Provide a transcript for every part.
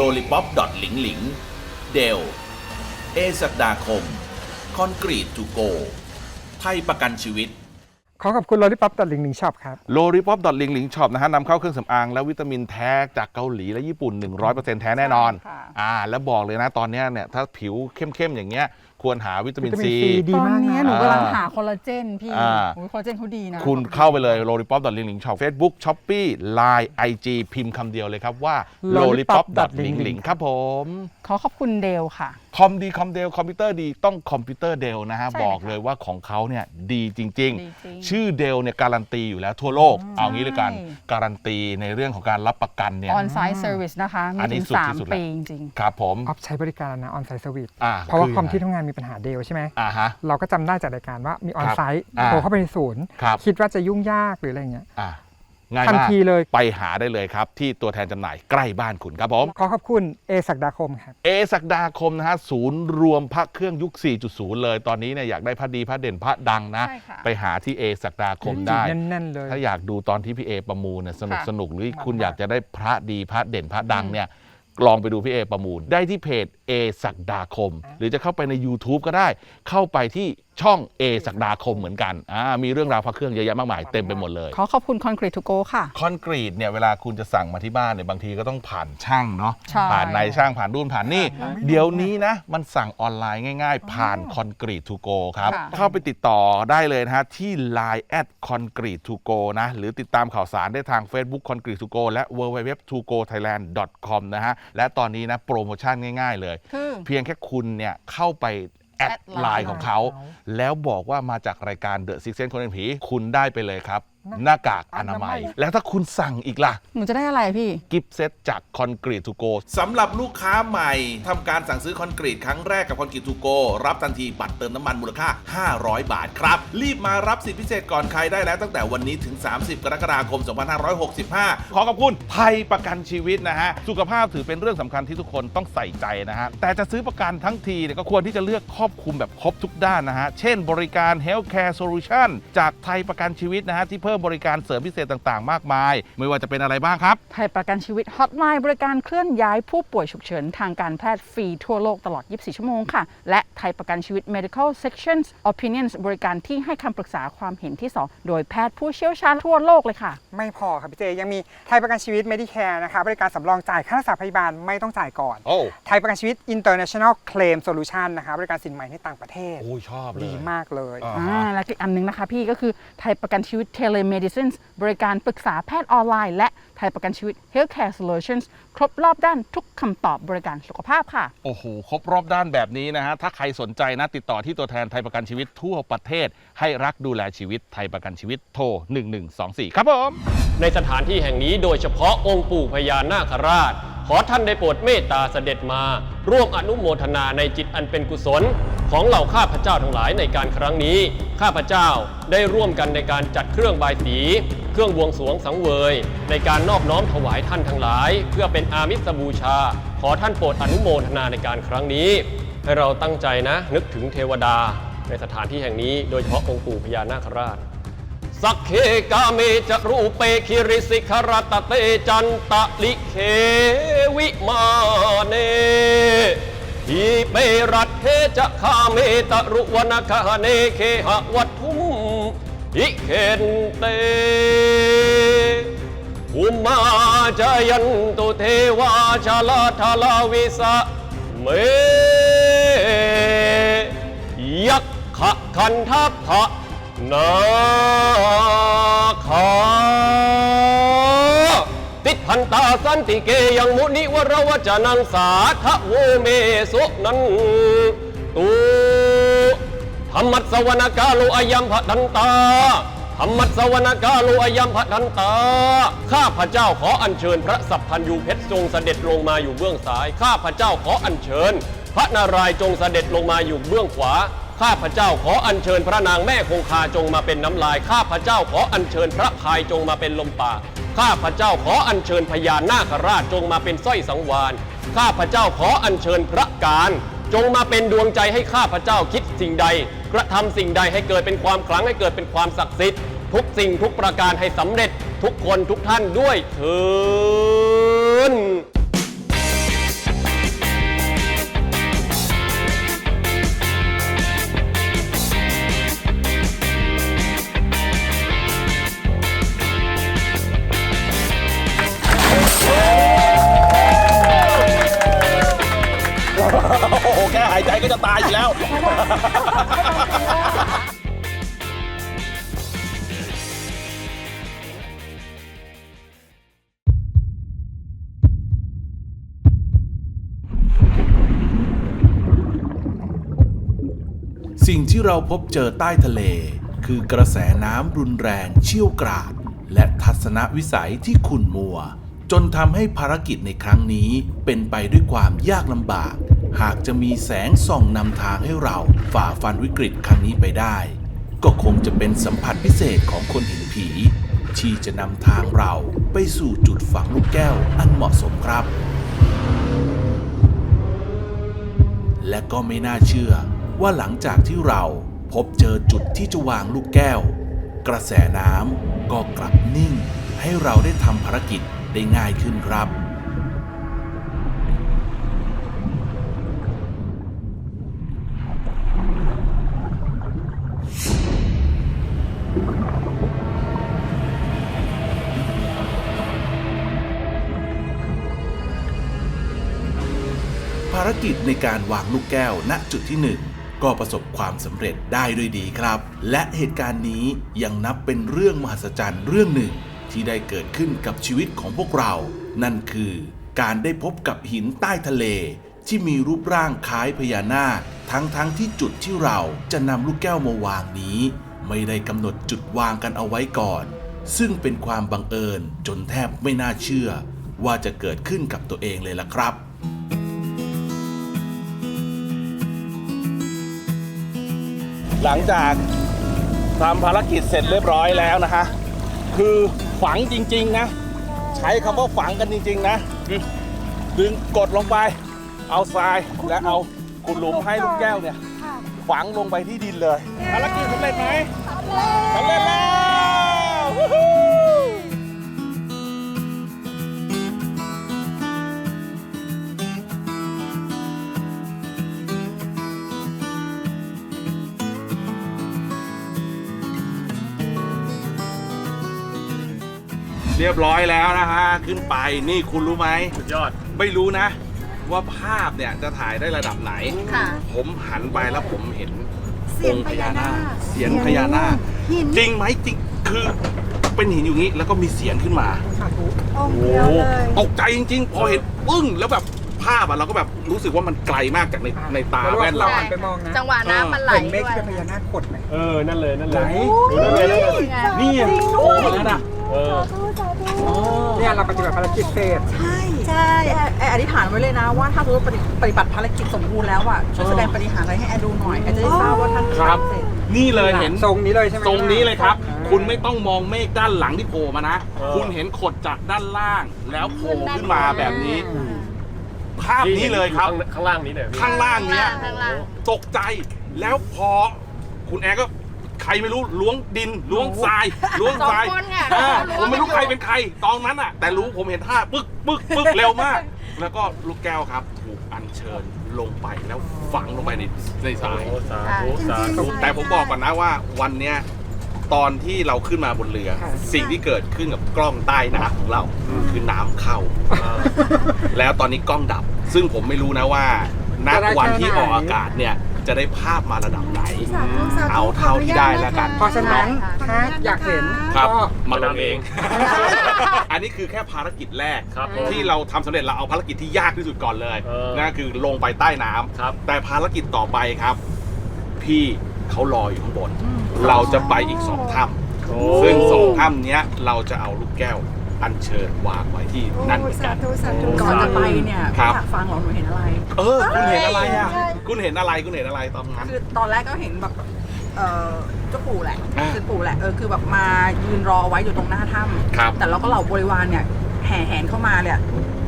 โลลิป o อปดอทหลิงหลิง เดล เอศักดาคม คอนกรีตทูโก ไทยประกันชีวิต ขอขอบคุณโรลิปับตัดลิงลิงช็อปครับ โลริปอปดอทลิงลิงช็อปนะฮะนำเข้าเครื่องสำอางและวิตามินแท้จากเกาหลีและญี่ปุ่น 100%แท้แน่นอนใช่ค่ะ อ่า แล้วบอกเลยนะตอนเนี้ยเนี่ยถ้าผิวเข้มๆอย่างเงี้ยควรหาวิตามินวิตามินซีซีดี ตอนมากนะ เนี้ยหนูกำลังอ่าหาคอลลาเจนพี่อ่า โอ้ยคอลลาเจนเขาดีนะคุณเข้าไปเลย l o l i p o p l i n k l i n k Shop Facebook Shopee Line IG พิมพ์คำเดียวเลยครับว่า l o l i p o p l i n k l i n k ครับผม ขอขอบคุณเดลค่ะ คอมดีคอมเดลคอมพิวเตอร์ดีต้องคอมพิวเตอร์เดลนะฮะใช่บอกค่ะเลยว่าของเขาเนี่ยดีจริง ดีจริง ๆ ชื่อเดลเนี่ยการันตีอยู่แล้วทั่วโลก เอางี้เลยกันใช่การันตีในเรื่องของการรับประกันเนี่ย ออนไซต์เซอร์วิสนะคะ มีอันนี้ถึงสุดที่สุด3แล้ว ปีจริง ครับผม ออฟใช้บริการแล้วนะออนไซต์สวิตอ่าเพราะว่าคือคอมที่ยังไงทำงานมีปัญหาเดลใช่ไหม อ่าฮะ เราก็จำได้จากรายการว่ามีออนไซต์อ่าโทรเข้าไปในศูนย์ ครับ คิดว่าจะยุ่งยากหรืออะไรเงี้ย อ่า ง่ายทันมากทีเลย ไปหาได้เลยครับ ที่ตัวแทนจำหน่ายใกล้บ้านคุณครับผม ขอขอบคุณเอศักดาคมครับ เอศักดาคมนะฮะศูนย์รวมพระเครื่องยุค 4.0 เลย ตอนนี้เนี่ยอยากได้พระดีพระเด่นพระดังนะ ใช่ค่ะ ไปหาที่เอศักดาคมได้ แน่นๆเลย ถ้าอยากดูตอนที่พี่เอประมูลเนี่ยสนุกค่ะสนุกหรือมันคุณมากอยากจะได้พระดีพระเด่นพระดังเนี่ยลองไปดูพี่เอประมูล ได้ที่เพจเอศักดาคม หรือจะเข้าไปใน YouTube ก็ได้ เข้าไปที่ ช่องเอศักดาคมเหมือนกันอ่ามีเรื่องราวพระเครื่องเยอะแยะมากมายเต็มไปหมดเลย ขอขอบคุณคอนกรีตทูโกค่ะ คอนกรีตเนี่ยเวลาคุณจะสั่งมาที่บ้านเนี่ยบางทีก็ต้องผ่านช่างเนาะใช่ ผ่านนายช่างผ่านรุ่นผ่านนี่ เดี๋ยวนี้นะ มันสั่งออนไลน์ง่าย ๆ ผ่านคอนกรีตทูโกครับ ค่ะ เข้าไปติดต่อได้เลยนะฮะ ที่ Line แอดคอนกรีตทูโกนะ หรือติดตามข่าวสารได้ทาง Facebook คอนกรีตทูโกและ w w w t o g o t h a i l a n d com นะฮะ และตอนนี้นะ โปรโมชั่นง่ายๆเลย คือ เพียงแค่คุณเนี่ยเข้าไป แอดไลน์ของเขา แล้วบอกว่ามาจากรายการเดอะซิกเซนคนเป็นผี คุณได้ไปเลยครับ หน้ากากอนามัย แล้วถ้าคุณสั่งอีกล่ะ หนูจะได้อะไรพี่ กิฟต์เซตจากคอนกรีตทูโกสำหรับลูกค้าใหม่ทำการสั่งซื้อคอนกรีตครั้งแรกกับคอนกรีตทูโกรับทันทีบัตรเติมน้ำมันมูลค่า 500 บาทครับ รีบมารับสิทธิพิเศษก่อนใครได้แล้วตั้งแต่วันนี้ถึง 30 กรกฎาคม 2565 ขอขอบคุณไทยประกันชีวิตนะฮะ สุขภาพถือเป็นเรื่องสำคัญที่ทุกคนต้องใส่ใจนะฮะ แต่จะซื้อประกันทั้งทีเนี่ยก็ควรที่จะเลือกครอบคลุมแบบครบทุกด้านนะฮะ เช่น บริการ Healthcare Solution จากไทยประกันชีวิตนะฮะที่เพิ่มบริการเสริมพิเศษต่างๆ มากมาย ไม่ว่าจะเป็นอะไรบ้างครับ ไทยประกันชีวิตฮอตไลน์บริการเคลื่อนย้ายผู้ป่วยฉุกเฉินทางการแพทย์ฟรีทั่วโลกตลอด 24 ชั่วโมงค่ะ และไทยประกันชีวิต medical sections opinions บริการที่ให้คำปรึกษาความเห็นที่ 2 โดยแพทย์ผู้เชี่ยวชาญทั่วโลกเลยค่ะ ไม่พอครับพี่เจยังมีไทยประกันชีวิต Medicare นะคะบริการสำรองจ่ายค่ารักษาพยาบาลไม่ต้องจ่ายก่อน โอ้ไทยประกันชีวิต International Claim Solution นะคะบริการสินใหม่ในต่างประเทศ โอ้ยชอบเลย ดีมากเลยอ่าอ่าและอีกอันหนึงนะคะพี่ก็คือไทยประกันชีวิต telemedicine บริการปรึกษาแพทย์ออนไลน์ และไทยประกันชีวิต healthcare solutions ครบรอบด้านทุกคำตอบบริการสุขภาพค่ะ โอ้โห ครบรอบด้านแบบนี้นะฮะ ถ้าใครสนใจนะ ติดต่อที่ตัวแทนไทยประกันชีวิตทั่วประเทศ ให้รักดูแลชีวิตไทยประกันชีวิตโทร 1124 ครับผม ในสถานที่แห่งนี้โดยเฉพาะองค์ปู่พญานาคราช ขอท่านได้โปรดเมตตาเสด็จมา ร่วมอนุโมทนาในจิตอันเป็นกุศล ของเหล่าข้าพเจ้าทั้งหลายในการครั้งนี้ ข้าพเจ้าได้ร่วมกันในการจัดเครื่องบายสี เครื่องบวงสรวงสังเวย ในการนอบน้อมถวายท่านทั้งหลาย เพื่อเป็นอามิสบูชา ขอท่านโปรดอนุโมทนาในการครั้งนี้ ให้เราตั้งใจนะนึกถึงเทวดา ในสถานที่แห่งนี้โดยเฉพาะองค์ปู่พญานาคราช สักเคกาเมจะรูเปคิริสิขรตเตจันตะลิเควิมาเนทีเปรัตเทจะคาเมตะรุวนคาเนเคหะวัตถุมอิเคนเตอุมาจยันตุเทวาชาลาทาลาวิสะเมยักขะคันทัพพะ นาคาติพันตาสันติเกยังมุนิวรวจนังสาทะโวเมสุนันตูธรรมัสวนกาโลอายัมพะดันตาธรรมัสวนกาโลอายัมพะดันตา ข้าพระเจ้าขออัญเชิญพระสัพพันยูเพชรทรงเสด็จลงมาอยู่เบื้องซ้าย ข้าพระเจ้าขออัญเชิญ พระนารายณ์จงเสด็จลงมาอยู่เบื้องขวา ข้าพเจ้าขออัญเชิญพระนางแม่คงคาจงมาเป็นน้ำลาย ข้าพเจ้าขออัญเชิญพระพายจงมาเป็นลมปากข้าพเจ้าขออัญเชิญพญานาคราชจงมาเป็นสร้อยสังวานข้าพเจ้าขออัญเชิญพระการจงมาเป็นดวงใจให้ข้าพเจ้าคิดสิ่งใด กระทำสิ่งใดให้เกิดเป็นความขลังให้เกิดเป็นความศักดิ์สิทธิ์ทุกสิ่งทุกประการให้สำเร็จทุกคนทุกท่านด้วยเถินายใจก็จะตายอยู่แล้ว สิ่งที่เราพบเจอใต้ทะเล คือกระแสน้ำรุนแรงเชี่ยวกราด และทัศนวิสัยที่ขุ่นมัว จนทำให้ภารกิจในครั้งนี้เป็นไปด้วยความยากลำบาก หากจะมีแสงส่องนำทางให้เราฝ่าฟันวิกฤตครั้งนี้ไปได้ ก็คงจะเป็นสัมผัสพิเศษของคนเห็นผี ที่จะนำทางเราไปสู่จุดฝังลูกแก้วอันเหมาะสมครับ และก็ไม่น่าเชื่อว่าหลังจากที่เราพบเจอจุดที่จะวางลูกแก้ว กระแสน้ำก็กลับนิ่ง ให้เราได้ทำภารกิจได้ง่ายขึ้นครับารกิจในการวางลูกแก้วณจุดที่หนึ่งก็ประสบความสำเร็จได้ด้วยดีครับ และเหตุการณ์นี้ยังนับเป็นเรื่องมหัศจรรย์เรื่องหนึ่ง ที่ได้เกิดขึ้นกับชีวิตของพวกเรา นั่นคือการได้พบกับหินใต้ทะเล ที่มีรูปร่างคล้ายพญานาค ทั้งทั้งที่จุดที่เราจะนำลูกแก้วมาวางนี้ ไม่ได้กำหนดจุดวางกันเอาไว้ก่อน ซึ่งเป็นความบังเอิญจนแทบไม่น่าเชื่อ ว่าจะเกิดขึ้นกับตัวเองเลยล่ะครับ หลังจากทำภารกิจเสร็จเรียบร้อยแล้วนะฮะคือฝังจริง ๆ นะ ใช้คำว่าฝังกันจริง ๆ นะคือดึงกดลงไป เอาทรายและเอาขุดหลุมให้ลูกแก้วเนี่ย ฝังลงไปที่ดินเลย ภารกิจสำเร็จไหมสำเร็จแล้ว เรียบร้อยแล้วนะฮะ ขึ้นไปนี่คุณรู้ไหม สุดยอด ไม่รู้นะ ว่าภาพเนี่ยจะถ่ายได้ระดับไหน ค่ะ ผมหันไปแล้วผมเห็นเสียงองค์พญานาคเสียงพญานาคหิน จริงไหมจริงคือเป็นหินอยู่งี้แล้วก็มีเสียงขึ้นมา องค์เดียวเลยตกใจจริงๆ พอเห็นปึ้งแล้วแบบภาพอะเราก็แบบรู้สึกว่ามันไกลมากจากในในตาแล้วแว่นเราเราหัอะนไปมองนะ จังหวะน้ำมันไหลเห็นเมฆด้วยที่เป็นพญานาคขดไหม เออ นั่นเลย นั่นเลย ไหนนั่นเลยนั่นเลยนี่ไงจริงด้วยนั่นอะ เออเนี่ยเราปฏิบัติภารกิจเสร็จ ใช่ใช่แอร์แอร์อธิษฐานไว้เลยนะว่าถ้าสมมติปฏิปฏิบัติภารกิจสมบูรณ์แล้วอะช่วยแสดงปฏิหารย์อะไรให้แอร์ดูหน่อยแอร์จะได้ทราบว่าท่านครับเสร็จ นี่เลยเห็นทรงนี้เลยใช่ไหมทรงนี้เลยครับอ่าคุณไม่ต้องมองเมฆด้านหลังที่โผล่มานะ เออ คุณเห็นขดจากด้านล่างแล้วโผล่ขึ้นมาแบบนี้ ภาพนี้เลยครับ ข้างข้างล่างนี้เลยพี่ ข้างล่างเนี้ย ข้างล่าง ตกใจแล้วพอคุณแอร์ก็ ใครไม่รู้ล้วงดินล้วงทรายล้วงทรายสองคนไงอ่าล้วงผมไม่รู้กันอยู่ใครเป็นใครตอนนั้นอะ แต่รู้ผมเห็นท่าปึ๊กปึ๊กปึ๊กเร็วมาก แล้วก็ลูกแก้วครับถูกอัญเชิญลงไปแล้วฝังลงไปในในทราย โอ้สาธุสาธุ แต่ผมบอกก่อนนะว่าวันเนี้ยตอนที่เราขึ้นมาบนเรือสิ่งที่เกิดขึ้นกับกล้องใต้น้ำของเราคือน้ำเข้า แล้วตอนนี้กล้องดับ ซึ่งผมไม่รู้นะว่าณวันที่ออกอากาศเนี่ย จะได้ภาพมาระดับไหน สาธุสาธุเอาเท่าที่ได้แล้วกัน เพราะฉะนั้นถ้าอยากเห็นครับ ก็ มาลงเอง อันนี้คือแค่ภารกิจแรก ครับผม ที่เราทำสำเร็จเราเอาภารกิจที่ยากที่สุดก่อนเลยเออนั่นคือลงไปใต้น้ำครับ แต่ภารกิจต่อไปครับ พี่เขารออยู่ข้างบน เราจะไปอีกสองถ้โอ้ำซึ่งสองถ้ำเนี้ยเราจะเอาลูกแก้ว อัญเชิญวางไว้ที่นั่นเหมือนสากันธุสาธุ ก่อนจะไปเนี่ยครับอยากฟังเหรอหนูเห็นอะไร เออ คุณเห็นอะไรอะ ใช่ คุณเห็นอะไรคุณเห็นอะไรตอนนั้น คือตอนแรกก็เห็นแบบเออเจ้าปู่แหละอ่าคือปู่แหละเออคือแบบมายืนรอไว้อยู่ตรงหน้าถ้ำครับแต่เราก็เหล่าบริวารเนี่ยแห่แหนเข้ามาเลย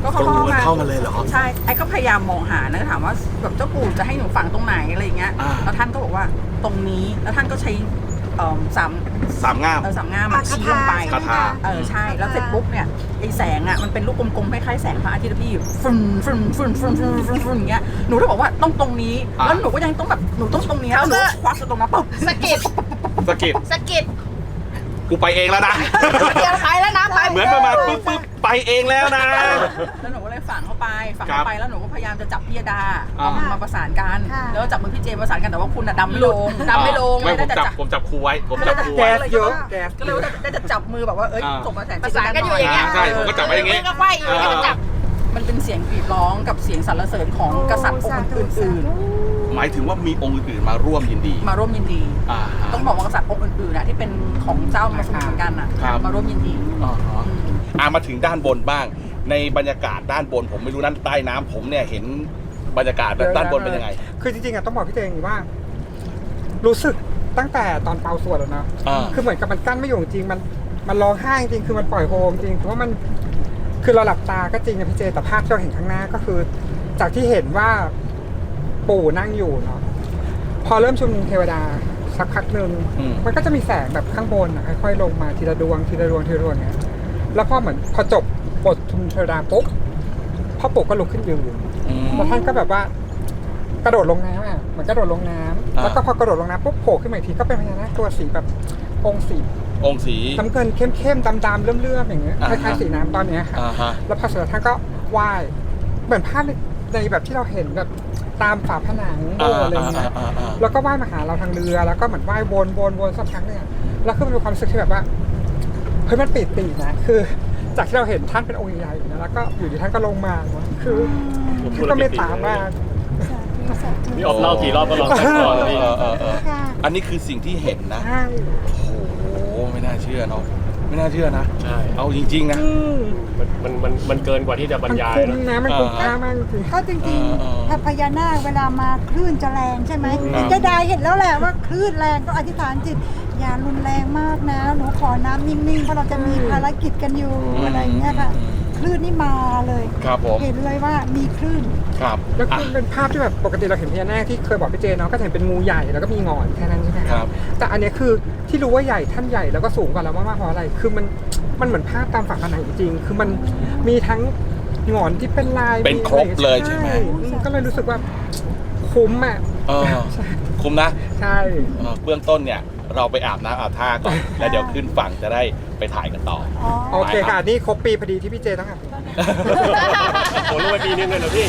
ก็เข้ากรูกันเข้าเข้ามามาเลยเหรอ ใช่ไอ้ก็พยายามมองหานะถามว่าแบบเจ้าปู่จะให้หนูฝังตรงไหนอะไรอย่างเงี้ยอ่า แล้วท่านก็บอกว่าตรงนี้แล้วท่านก็ใช้ เอ่อสามสามง่าม เออสามง่ามอะชี้ลงไป คาถา เออใช่แล้วเสร็จปุ๊บเนี่ยไอแสงอะมันเป็นลูกกลมๆคล้ายๆแสงพระอาทิตย์อะพี่ฟึ่นฟึ่นฟึ่นฟึ่นฟึ่นฟึ่นฟึ่นอย่างเงี้ยหนูก็บอกว่าต้องตรงนี้อะ แล้วหนูก็ยังต้องแบบหนูต้องตรงนี้แล้วหนูควักตรงนั้นปุ๊บสะกิด สะกิดสะกิด กูไปเองแล้วนะเดี๋ยวไปแล้วนะไปเหมือนประมาณปึ๊บปึ๊บไปเองแล้วนะ แล้วหนูก็เลยฝังเข้าไปฝังครัเข้าบไปแล้วหนูก็พยายามจะจับพี่ยดาอ่าเอามาประสานกันค่ะ แล้วจับมือพี่เจมประสานกันแต่ว่าคุณอะดำไม่ลงดำไม่ลงไม่ผมได้แต่จับจับผมจับครูไว้ ผมจับครูแก๊ไว้สเยอะแก๊ส ก็เลยว่าได้แต่จับมือแบบว่าเอ้ยอ่า ส่งประสานประสานกันอยู่อย่างเงี้ยใช่ผมก็จับไว้อย่างงี้มืก็ไขว้อยู่แล้วก็จับ มันเป็นเสียงกรีดร้องกับเสียงสรรเสริญของกษัตริย์องค์อื่นหมายถึงว่ามีองค์อื่นๆมาร่วมยินดีๆมาร่วมยินดี อ่าฮะ ต้องบอกว่ากษัตริย์องค์อื่นๆนะที่เป็น ของเจ้ามาสมุทรเหมือนกันอะครับ มาร่วมยินดีอ่าฮะอ่ามาถึงด้านบนบ้าง ในบรรยากาศด้านบน ผมไม่รู้นั้นใต้น้ำผมเนี่ยเห็นบรรยากาศแบบด้านบนเป็นยังไง คือจริงๆอะต้องบอกพี่เจอย่างนี้ว่า รู้สึกตั้งแต่ตอนเปาสวดแล้วนะอ่า คือเหมือนกับมันกั้นไม่อยู่จริงๆมันมันร้องไห้จริงๆคือมันปล่อยโฮมจริงคือว่ามันคือเราหลับตาก็จริงนะพี่เจแต่ภาพที่เราเห็นข้างหน้าก็คือ จากที่เห็นว่าปู่นั่งอยู่เนาะพอเริ่มชุมนุมเทวดา สักพักหนึ่งอืม มันก็จะมีแสงแบบข้างบนอะค่อยๆลงมาทีละดวงทีละดวงทีละดวงเงี้ยแล้วพอเหมือนพอจบบทชุมนุมเทวดาปุ๊บพ่อปู่ก็ลุกขึ้นยืน อืม แล้วท่านก็แบบว่ากระโดดลงน้ำอะเหมือนกระโดดลงน้ำอ่า แล้วก็พอกระโดดลงน้ำปุ๊บโผล่ขึ้นมาอีกทีก็เป็นพญานาคตัวสีแบบองค์สีองค์สี น้ำเงินเข้มๆดำๆเลื่อมๆอย่างเงี้ยอ่าคฮะ ล้ายๆสีน้ำตอนเนี้ยค่ะอ่าฮะ แล้วพอเสร็จแล้วท่านก็ไหว้เหมือนภาพใน ในแบบที่เราเห็นแบบตามฝาผนังโบสถ์อะไรอย่างเงี้ยอ่าอ่าอ่าอ่าแล้วก็ไหว้มาหาเราทางเรือ แล้วก็เหมือนไหว้วนวนวนสักครั้งเนี่ยแล้วคือมันมีความรู้สึกที่แบบว่าเฮ้ยมันปิตินะคือ จากที่เราเห็นท่านเป็นองค์ใหญ่ๆนะแล้วก็อยู่ดีท่านก็ลงมาเนอะคือท่านก็เมตตามากนี่ออกเล่ากี่รอบก็ลองแต่ก่อนพี่เออเออเออค่ะอันนี้คือสิ่งที่เห็นนะใช่โอ้โหไม่น่าเชื่อเนาะ ไม่น่าเชื่อนะ ใช่เอาจริงๆนะ มันมันมันมันเกินกว่าที่จะบรรมันยายคุ้มนะนะมันคุ้มค่ามากจริง ก็จริงเออเออๆถ้าพญานาคเวลามาคลื่นจะแรงใช่ไหมครับ เจะได้เห็นแล้วแหละว่าคลื่นแรงก็อธิษฐานจิต อย่ารุนแรงมากนะ หนูขอน้ำนิ่งๆ เพราะเราจะมีภารกิจกันอยู่อะไรอย่างเงี้ยค่ะ คลื่นนี่มาเลยครับผมเห็นเลยว่ามีคลื่นครับแล้วอะคือเป็นภาพที่แบบปกติเราเห็นพญานาคที่เคยบอกพี่เจเนาะก็จะเห็นเป็นงูใหญ่แล้วก็มีหงอนแค่นั้นใช่ไหมครับแต่อันเนี้ยคือที่รู้ว่าใหญ่ท่านใหญ่แล้วก็สูงกว่าเรามากๆเพราะอะไรคือมันมันเหมือนภาพตามฝาผนังจริงๆคือมันมีทั้งหงอนที่เป็นลายเป็นครบเลยใช่ไหมอืก็เลยรู้สึกว่าคุ้มอะเออคุ้มนะใช่เออเบื้องต้นเนี่ย เราไปอาบน้ำอาบท่าก่อน แล้วเดี๋ยวขึ้นฝั่งจะได้ไปถ่ายกันต่อ อ๋อ โอเคค่ะ นี่ครบปีพอดีที่พี่เจต้องอาบน้ำโอ้ลูกไปปีนึงเลยเหรอพี่